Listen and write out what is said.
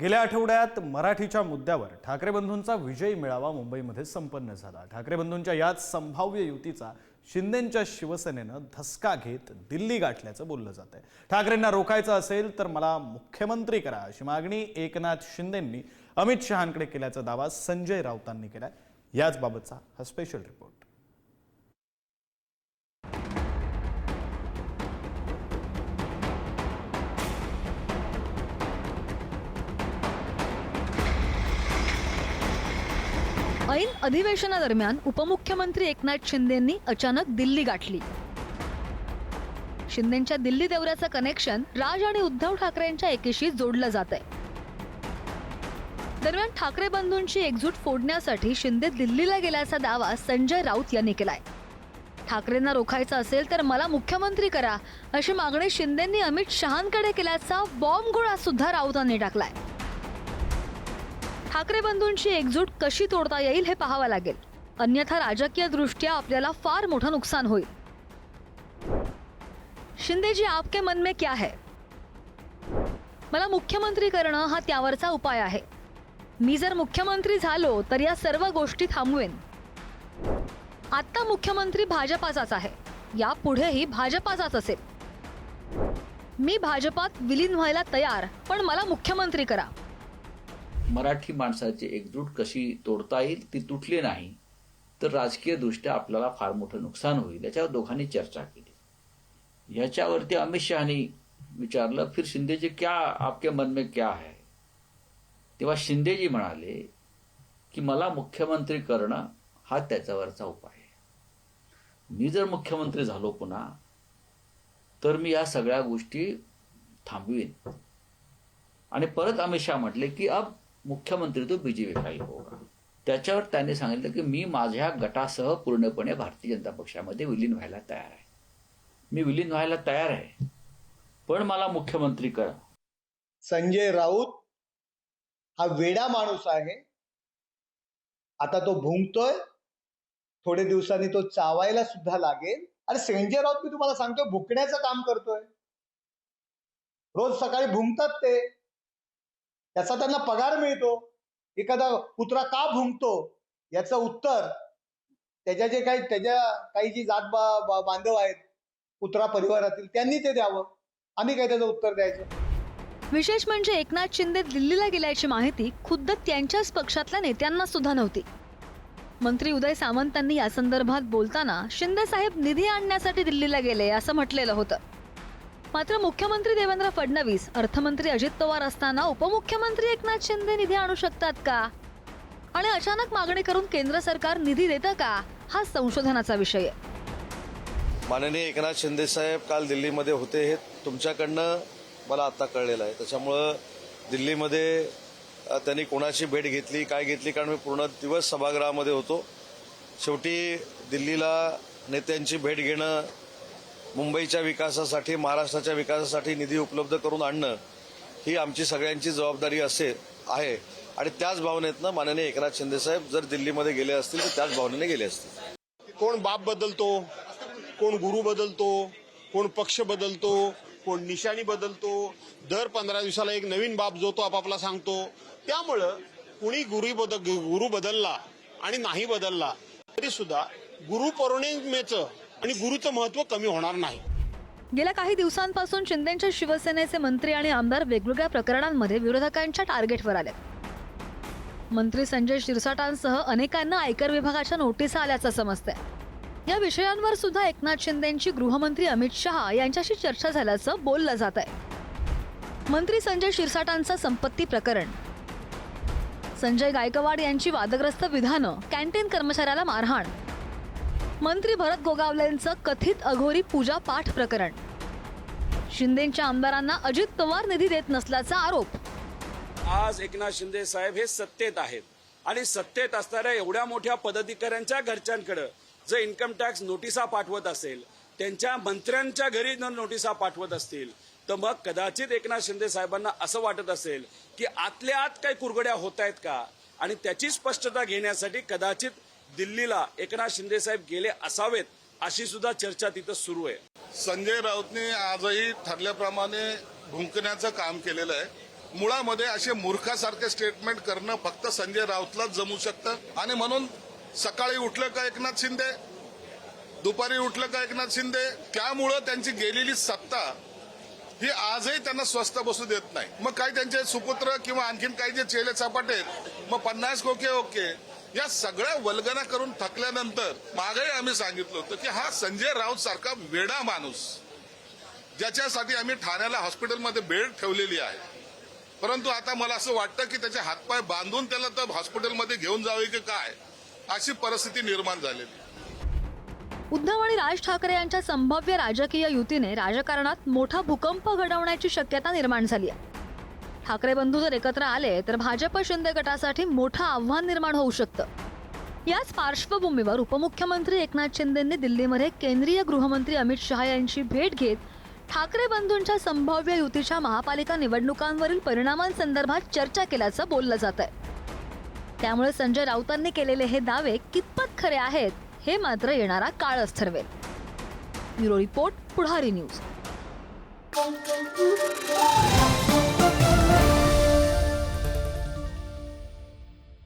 गेल्या आठवड्यात मराठीच्या मुद्द्यावर ठाकरे बंधूंचा विजयी मेळावा मुंबईमध्ये संपन्न झाला. ठाकरे बंधूंच्या याच संभाव्य युतीचा शिंदेंच्या शिवसेनेनं धसका घेत दिल्ली गाठल्याचं बोललं जात आहे. ठाकरेंना रोखायचं असेल तर मला मुख्यमंत्री करा अशी मागणी एकनाथ शिंदेंनी अमित शहांकडे केल्याचा दावा संजय राऊतांनी केलाय. याचबाबतचा हा स्पेशल रिपोर्ट ऐन अधिवेशनादरम्यान उपमुख्यमंत्री एकनाथ शिंदेंनी अचानक दिल्ली गाठली. शिंदेच्या दिल्ली दौऱ्याचं कनेक्शन राज आणि उद्धव ठाकरेंच्या एकीशी जोडलं जात आहे दरम्यान ठाकरे बंधूंची एकजूट फोडण्यासाठी शिंदे दिल्लीला गेल्याचा दावा संजय राऊत यांनी केलाय. ठाकरेंना रोखायचं असेल तर मला मुख्यमंत्री करा अशी मागणी शिंदेंनी अमित शहांकडे केल्याचा बॉम्ब गोळा सुद्धा राऊतांनी टाकलाय. ठाकरे बंधूंची एकजूट कशी तोडता येईल हे पाहावं लागेल. अन्यथा राजकीय दृष्ट्या आपल्याला फार मोठं नुकसान होईल. शिंदे जी आपके मन में क्या है? मला मुख्यमंत्री करणं हा त्यावरचा उपाय आहे. मी जर मुख्यमंत्री झालो तर या सर्व गोष्टी थांबवेन. आत्ता मुख्यमंत्री भाजपाचाच आहे. यापुढेही भाजपाचाच असेल. मी भाजपात विलीन व्हायला तयार पण मला मुख्यमंत्री करा. मराठी माणसाची एकजूट कशी तोडता येईल ती तुटली नाही तर राजकीय दृष्ट्या आपल्याला फार मोठं नुकसान होईल. याच्यावर दोघांनी चर्चा केली. याच्यावरती अमित शहानी विचारलं फिर शिंदेजी क्या आपके मन में क्या है? तेव्हा शिंदेजी म्हणाले की मला मुख्यमंत्री करणं हा त्याच्यावरचा उपाय आहे. मी जर मुख्यमंत्री झालो पुन्हा तर मी या सगळ्या गोष्टी थांबवीन. आणि परत अमित शहा म्हटले की अब मुख्यमंत्री तो बीजेपी का होगा. त्याच्यावर त्यांनी सांगितलं की मी माझ्या गटासह पूर्णपणे भारतीय जनता पक्षामध्ये विलीन व्हायला तयार आहे. मी विलीन व्हायला तयार आहे. पण मला मुख्यमंत्री करा. संजय राऊत हा वेडा माणूस आहे. आता तो भुंकतोय. थोडे दिवसांनी तो चावायला सुद्धा लागेल. अरे संजय राऊत मी तुम्हाला सांगतोय भुकण्याचं काम करतोय. रोज सकाळी भुंकतात ते. त्याचा त्यांना पगार मिळतो. एखादा कुत्रा का भुंकतो? याचं उत्तर त्याच्या जे काही त्याच्या काही जी जात बा- बा- बांधव आहेत कुत्रा परिवारातील त्यांनी ते द्यावं. आम्ही काय त्याचं उत्तर द्यायचं? विशेष म्हणजे एकनाथ शिंदे दिल्लीला गेल्याची माहिती खुद्द त्यांच्याच पक्षातल्या नेत्यांना सुद्धा नव्हती. मंत्री उदय सामंतांनी या संदर्भात बोलताना शिंदे साहेब निधी आणण्यासाठी दिल्लीला गेले असं म्हटलेलं होतं. मात्र मुख्यमंत्री देवेंद्र फडणवीस अर्थमंत्री अजित पवार असताना उपमुख्यमंत्री एकनाथ शिंदे निधी आणू शकतात का? आणि अचानक मागणी करून केंद्र सरकार निधी देतं का? हा संशोधनाचा विषय आहे. माननीय एकनाथ शिंदे साहेब काल दिल्लीमध्ये होते हे तुमच्याकडनं मला आता कळलेलं आहे. त्याच्यामुळं दिल्लीमध्ये त्यांनी कोणाची भेट घेतली काय घेतली कारण मी पूर्ण दिवस सभागृहामध्ये होतो. शेवटी दिल्लीला नेत्यांची भेट घेणं मुंबईच्या विकासासाठी महाराष्ट्राच्या विकासासाठी निधी उपलब्ध करून आणणं ही आमची सगळ्यांची जबाबदारी असे आहे. आणि त्याच भावनेतनं माननीय एकनाथ शिंदेसाहेब जर दिल्लीमध्ये गेले असतील तर त्याच भावनेने गेले असतील. कोण बाप बदलतो कोण गुरु बदलतो कोण पक्ष बदलतो कोण निशाणी बदलतो दर पंधरा दिवसाला एक नवीन बाप जो तो आपापला सांगतो त्यामुळं कुणी गुरु बदल गुरु बदलला आणि नाही बदलला तरी सुद्धा गुरु पौर्णिमेचं आणि गुरुचं महत्त्व कमी होणार नाही. गेल्या काही दिवसांपासून शिंदेच्या शिवसेनेचे मंत्री आणि आमदार वेगवेगळ्या प्रकरणांमध्ये विरोधकांच्या टार्गेटवर आले मंत्री संजय शिरसाटांसह अनेकांना आयकर विभागाच्या नोटिसा आल्याचं समजतंय. या विषयांवर सुद्धा एकनाथ शिंदेची गृहमंत्री अमित शहा यांच्याशी चर्चा झाल्याचं बोललं जात आहे मंत्री संजय शिरसाटांचं संपत्ती प्रकरण. संजय गायकवाड यांची वादग्रस्त विधानं कॅन्टीन कर्मचाऱ्याला मारहाण. मंत्री भरत गोगावलेंचं कथित अघोरी पूजा पाठ प्रकरण. शिंदेच्या आमदारांना अजित पवार निधी देत नसल्याचा आरोप. आज एकनाथ शिंदे साहेब हे सत्तेत आहेत आणि सत्तेत असणाऱ्या एवढ्या मोठ्या पदाधिकाऱ्यांच्या घरच्यांकडे जर इन्कम टॅक्स नोटिसा पाठवत असेल त्यांच्या मंत्र्यांच्या घरी जर नोटिसा पाठवत असतील तर मग कदाचित एकनाथ शिंदे साहेबांना असं वाटत असेल की आतल्या आत काही कुरगड्या होत आहेत का? आणि त्याची स्पष्टता घेण्यासाठी कदाचित दिल्लीला एकनाथ शिंदे साहेब गेले असावेत अशी सुद्धा चर्चा तिथं सुरू आहे. संजय राऊतने आजही ठरल्याप्रमाणे भुंकण्याचं काम केलेलं आहे. मुळामध्ये असे मूर्खासारखे स्टेटमेंट करणं फक्त संजय राऊतलाच जमू शकतं. आणि म्हणून सकाळी उठलं का एकनाथ शिंदे? दुपारी उठलं का एकनाथ शिंदे? त्यामुळं त्यांची गेलेली सत्ता ही आजही त्यांना स्वस्त बसू देत नाही. मग काही त्यांचे सुपुत्र किंवा आणखीन काही जे चेले चपाटे आहेत मग पन्नास कोके ओके. या सगळ्या वल्गना करून थकल्यानंतर मागही आम्ही सांगितलं होतं की हा संजय राऊत सारखा वेडा माणूस ज्याच्यासाठी आम्ही ठाण्याला हॉस्पिटलमध्ये बेड ठेवलेली आहे. परंतु आता मला असं वाटतं की त्याचे हातपाय बांधून त्याला तर हॉस्पिटलमध्ये घेऊन जावे की काय अशी परिस्थिती निर्माण झालेली. उद्धव आणि राज ठाकरे यांच्या संभाव्य राजकीय युतीने राजकारणात मोठा भूकंप घडवण्याची शक्यता निर्माण झाली आहे. ठाकरे बंधू जर एकत्र आले तर भाजप शिंदे गटासाठी मोठं आव्हान निर्माण होऊ शकतं. याच पार्श्वभूमीवर उपमुख्यमंत्री एकनाथ शिंदेंनी दिल्लीमध्ये केंद्रीय गृहमंत्री अमित शहा यांची भेट घेत ठाकरे बंधूंच्या संभाव्य युतीच्या महापालिका निवडणुकांवरील परिणामांसंदर्भात चर्चा केल्याचं बोललं जात आहे त्यामुळे संजय राऊतांनी केलेले हे दावे कितपत खरे आहेत हे मात्र येणारा काळच ठरवेल. Bureau report Pudhari news.